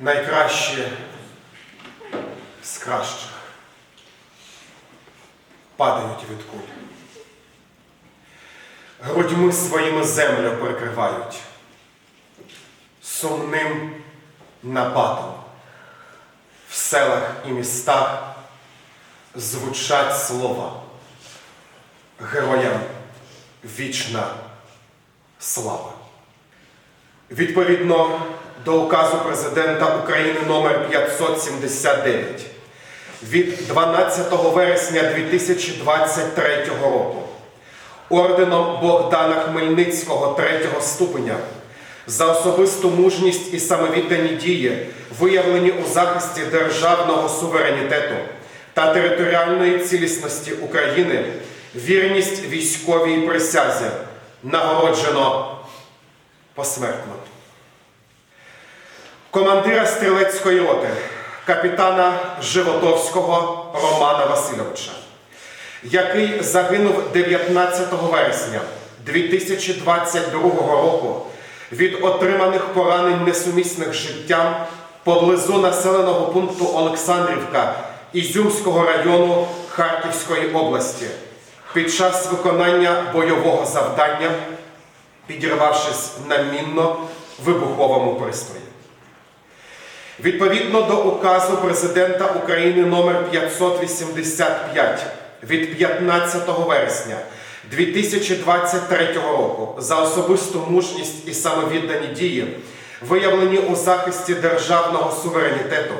найкраще з кращих падають від куль. Грудьми своїми землю прикривають сумним нападом. В селах і містах звучать слова. Героям вічна слава. Відповідно до указу президента України номер 579 від 12 вересня 2023 року орденом Богдана Хмельницького третього ступеня за особисту мужність і самовіддані дії, виявлені у захисті державного суверенітету та територіальної цілісності України, вірність військовій присязі нагороджено посмертно. Командира стрілецької роти, капітана Животовського Романа Васильовича, який загинув 19 вересня 2022 року від отриманих поранень несумісних життям поблизу населеного пункту Олександрівка Ізюмського району Харківської області під час виконання бойового завдання, підірвавшись на мінно-вибуховому пристрої. Відповідно до указу президента України номер 585 від 15 вересня 2023 року за особисту мужність і самовіддані дії, виявлені у захисті державного суверенітету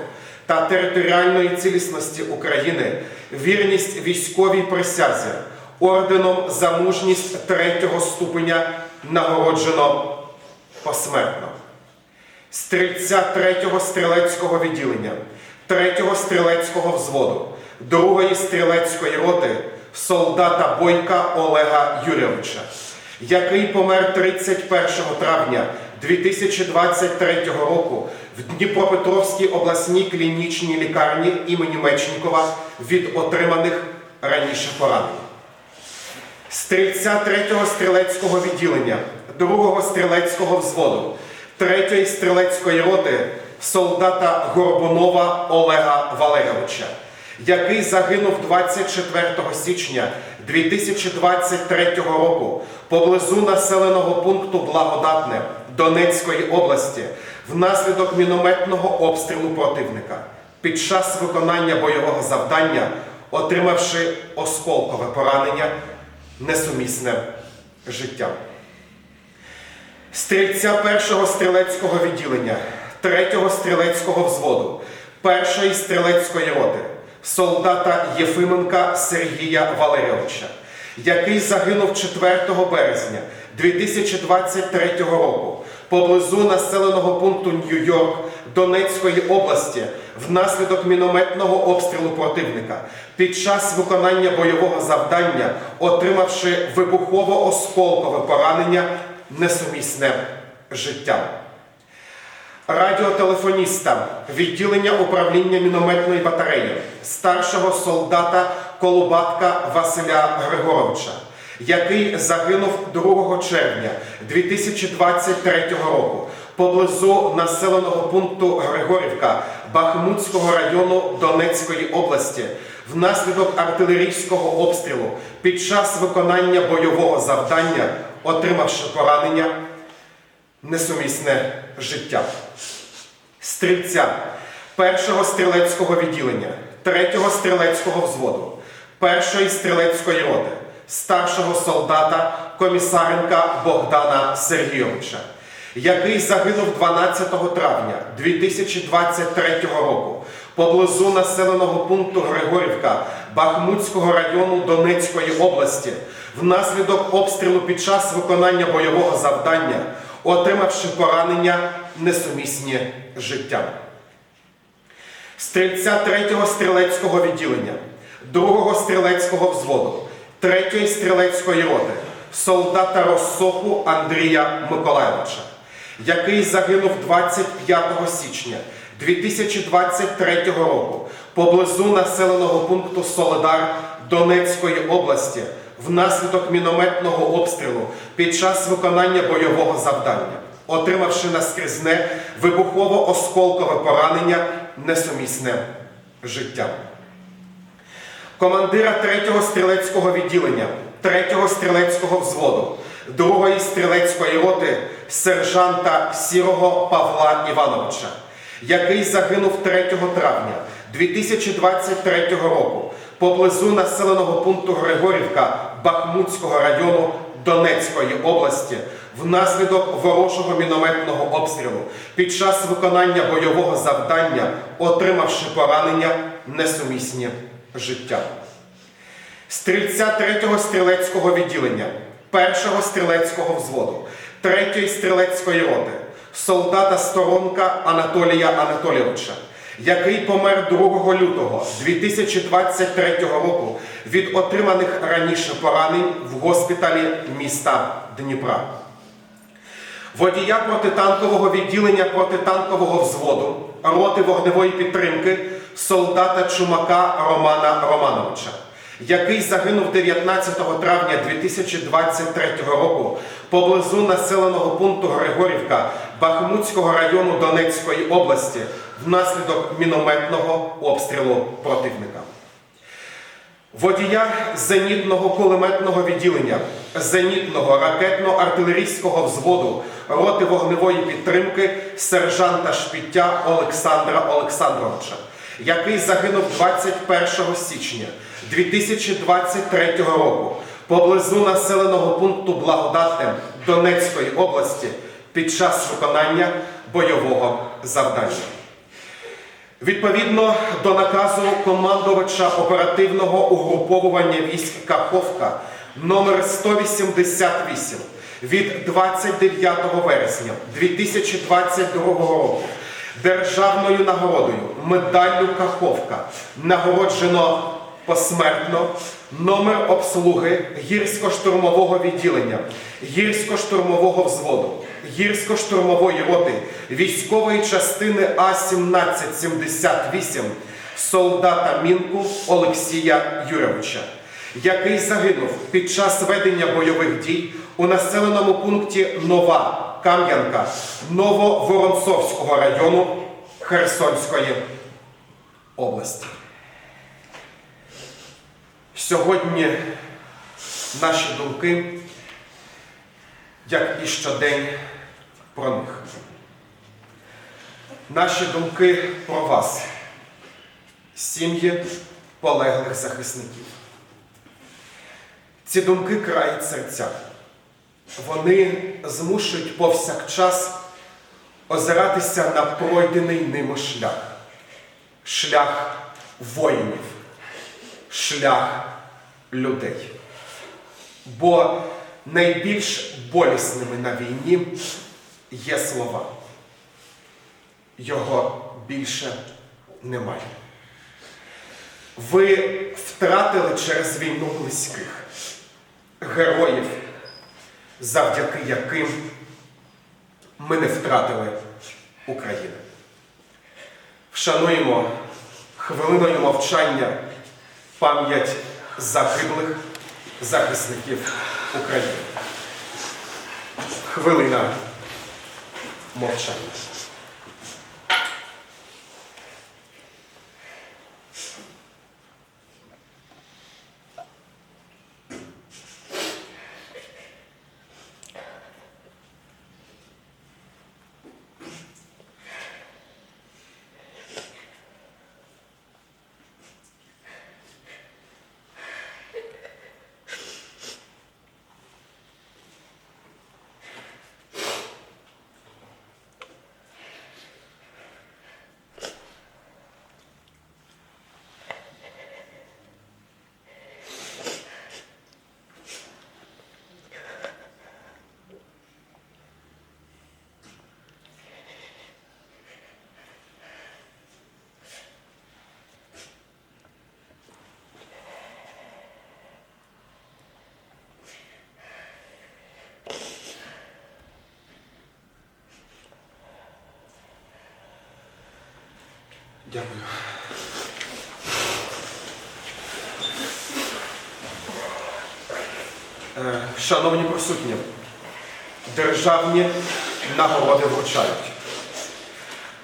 та територіальної цілісності України, вірність військовій присязі, орденом за мужність третього ступеня нагороджено посмертно стрільця 3-го стрілецького відділення, 3-го стрілецького взводу, 2-ї стрілецької роти солдата Бойка Олега Юрійовича, який помер 31 травня 2023 року в Дніпропетровській обласній клінічній лікарні імені Мечнікова від отриманих раніше поранень. Стрільця 3-го стрілецького відділення, 2-го стрілецького взводу, 3-ї стрілецької роти солдата Горбунова Олега Валерійовича, який загинув 24 січня 2023 року поблизу населеного пункту Благодатне Донецької області внаслідок мінометного обстрілу противника під час виконання бойового завдання, отримавши осколкове поранення несумісне з життям. Стрільця першого стрілецького відділення, третього стрілецького взводу, першої стрілецької роти, солдата Єфименка Сергія Валерійовича, який загинув 4 березня 2023 року поблизу населеного пункту Нью-Йорк Донецької області внаслідок мінометного обстрілу противника під час виконання бойового завдання, отримавши вибухово-осколкове поранення несумісне з життям. Радіотелефоніста відділення управління мінометної батареї, старшого солдата Колобатка Василя Григоровича, який загинув 2 червня 2023 року поблизу населеного пункту Григорівка Бахмутського району Донецької області внаслідок артилерійського обстрілу під час виконання бойового завдання, отримавши поранення несумісне з життям. Стрільця першого стрілецького відділення, третього стрілецького взводу, першої стрілецької роти, старшого солдата комісаренка Богдана Сергійовича, який загинув 12 травня 2023 року поблизу населеного пункту Григорівка Бахмутського району Донецької області внаслідок обстрілу під час виконання бойового завдання, отримавши поранення несумісні з життям. Стрільця 3-го стрілецького відділення, 2-го стрілецького взводу, 3-ї стрілецької роти, солдата Росоху Андрія Миколайовича, який загинув 25 січня 2023 року поблизу населеного пункту Соледар Донецької області внаслідок мінометного обстрілу під час виконання бойового завдання, отримавши наскрізне вибухово-осколкове поранення, несумісне з життям. Командира 3-го стрілецького відділення, 3-го стрілецького взводу, 2-ї стрілецької роти сержанта Сірого Павла Івановича, який загинув 3 травня 2023 року поблизу населеного пункту Григорівка Бахмутського району Донецької області внаслідок ворожого мінометного обстрілу під час виконання бойового завдання, отримавши поранення несумісні з життям. Стрільця 3-го стрілецького відділення, 1-го стрілецького взводу, 3-ї стрілецької роти, солдата Сторонка Анатолія Анатолійовича, який помер 2 лютого 2023 року від отриманих раніше поранень в госпіталі міста Дніпра. Водія протитанкового відділення протитанкового взводу, роти вогневої підтримки, солдата Чумака Романа Романовича, який загинув 19 травня 2023 року поблизу населеного пункту Григорівка Бахмутського району Донецької області внаслідок мінометного обстрілу противника. Водія зенітного кулеметного відділення, зенітного ракетно-артилерійського взводу, роти вогневої підтримки сержанта Шпіття Олександра Олександровича, який загинув 21 січня 2023 року поблизу населеного пункту Благодатне Донецької області під час виконання бойового завдання. Відповідно до наказу командувача оперативного угруповування військ Каховка номер 188 від 29 вересня 2022 року державною нагородою медаллю Каховка нагороджено посмертно номер обслуги гірсько-штурмового відділення, гірсько-штурмового взводу, гірсько-штурмової роти військової частини А-1778 солдата Мінку Олексія Юровича, який загинув під час ведення бойових дій у населеному пункті Нова Кам'янка Нововоронцовського району Херсонської області. Сьогодні наші думки, як і щодень, про них. Наші думки про вас, сім'ї полеглих захисників. Ці думки крають серця. Вони змушують повсякчас озиратися на пройдений ними шлях, шлях воїнів шлях людей. Бо найбільш болісними на війні є слова. Його більше немає. Ви втратили через війну близьких героїв, завдяки яким ми не втратили Україну. Вшануємо хвилиною мовчання пам'ять загиблих захисників України. Хвилина мовчання. Дякую. Е, Шановні присутні, державні нагороди вручають.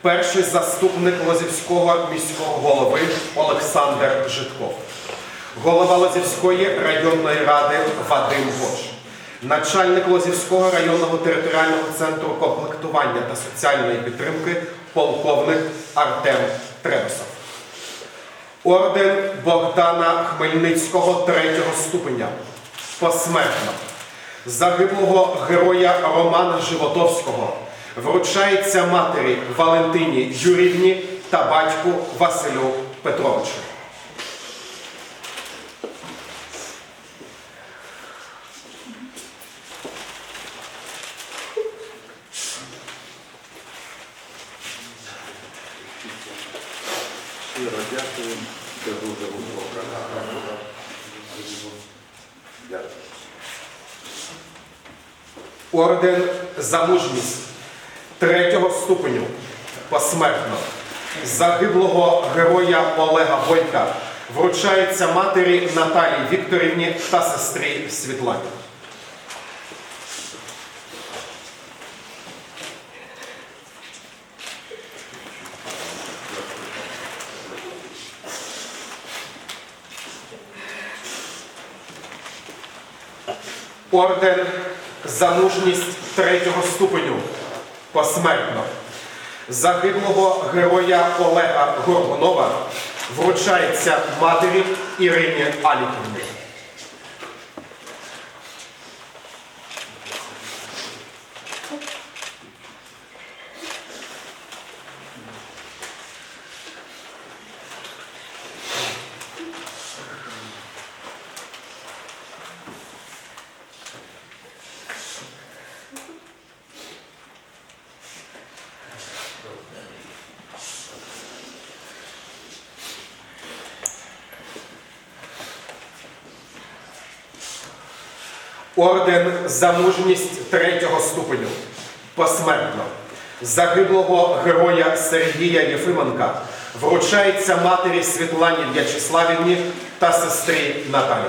Перший заступник Лозівського міського голови Олександр Житков, голова Лозівської районної ради Вадим Гош, начальник Лозівського районного територіального центру комплектування та соціальної підтримки полковник Артем Требесов. Орден Богдана Хмельницького третього ступеня посмертно загиблого героя Романа Животовського вручається матері Валентині Юрівні та батьку Василю Петровичу. Щиро дякую. Це дуже глибоко. Орден за мужність третього ступеню посмертно загиблого героя Олега Бойка вручається матері Наталії Вікторівні та сестрі Світлані. Орден за мужність третього ступеню посмертно загиблого героя Олега Горбунова вручається матері Ірині Аліківні. Орден за мужність третього ступеню посмертно загиблого героя Сергія Єфименка вручається матері Світлані В'ячеславівні та сестрі Наталі.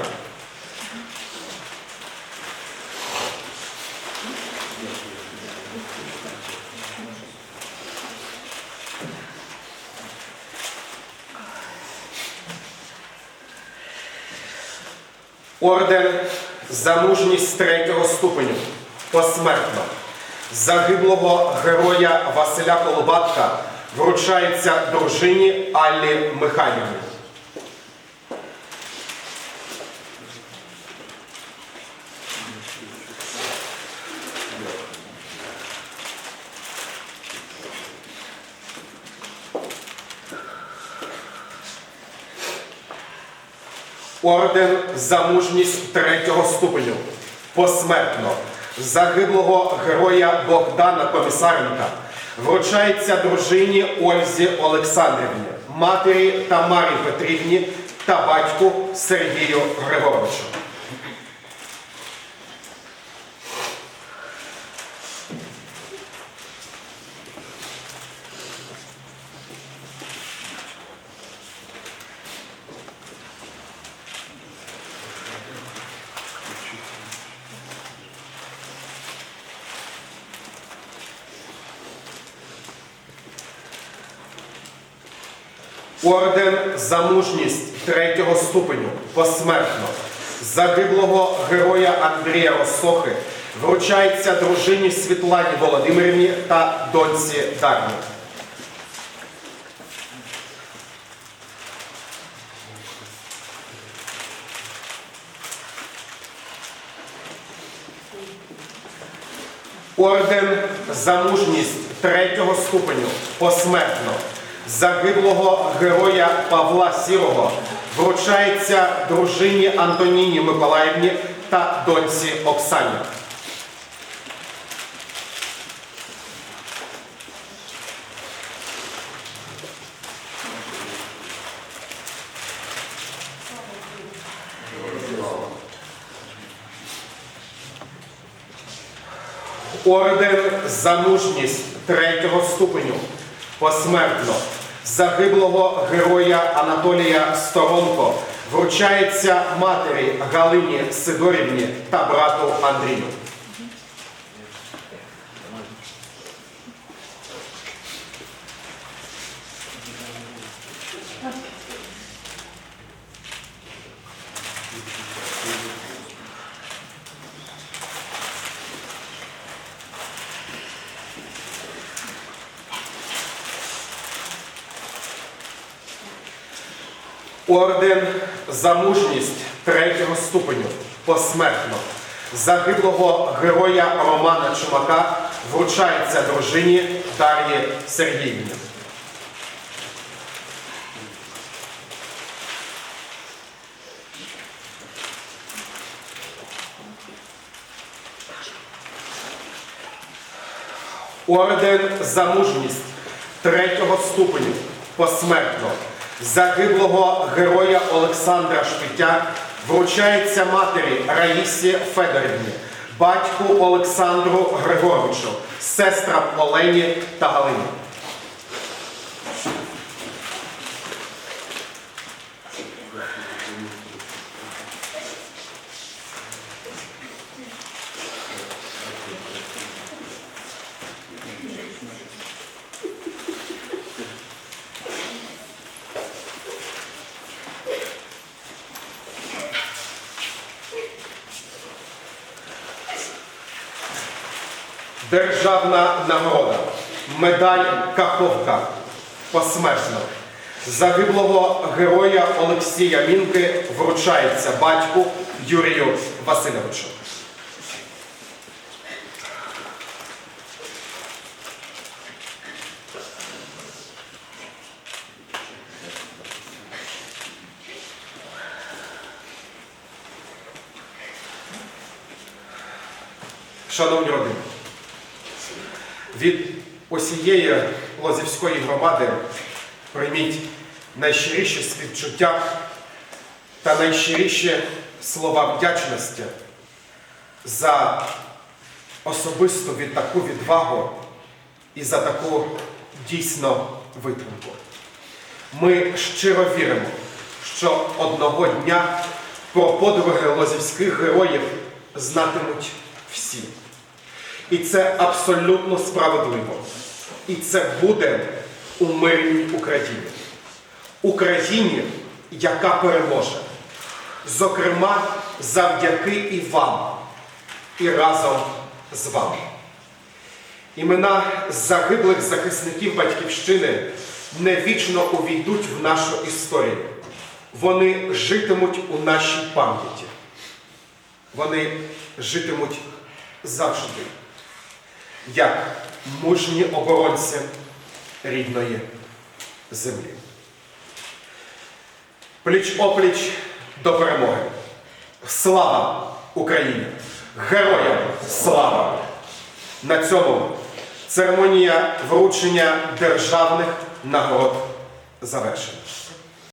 Орден за мужність третього ступеню посмертно загиблого героя Василя Колобатка вручається дружині Аллі Михайлівні. Орден за мужність третього ступеню посмертно загиблого героя Богдана Комісаренка вручається дружині Ользі Олександрівні, матері Тамарі Петрівні та батьку Сергію Григоровичу. Орден за мужність третього ступеню посмертно загиблого героя Андрія Росохи вручається дружині Світлані Володимирівні та доньці Дарні. Орден за мужність третього ступеню посмертно загиблого героя Павла Сірого вручається дружині Антоніні Миколаївні та доньці Оксані. Орден за мужність третього ступеню посмертно загиблого героя Анатолія Сторонко вручається матері Галині Сидорівні та брату Андрію. Орден за мужність третього ступеню посмертно загиблого героя Романа Чумака вручається дружині Дар'ї Сергіївні. Орден за мужність третього ступеню посмертно загиблого героя Олександра Шпитя вручається матері Раїсі Федорівні, батьку Олександру Григоровичу, сестрам Олені та Галині. Державна нагорода, медаль Каховка посмертно. Загиблого героя Олексія Мінки вручається батьку Юрію Васильовичу. Шановні родини, від усієї Лозівської громади прийміть найщиріші співчуття та найщиріші слова вдячності за особисту від таку відвагу і за таку дійсно витримку. Ми щиро віримо, що одного дня про подвиги лозівських героїв знатимуть всі. І це абсолютно справедливо. І це буде у мирній Україні. Україні, яка переможе. Зокрема, завдяки і вам, і разом з вами. Імена загиблих захисників Батьківщини невічно увійдуть в нашу історію. Вони житимуть у нашій пам'яті. Вони житимуть завжди, як мужні оборонці рідної землі. Пліч опліч до перемоги. Слава Україні! Героям слава! На цьому церемонія вручення державних нагород завершена.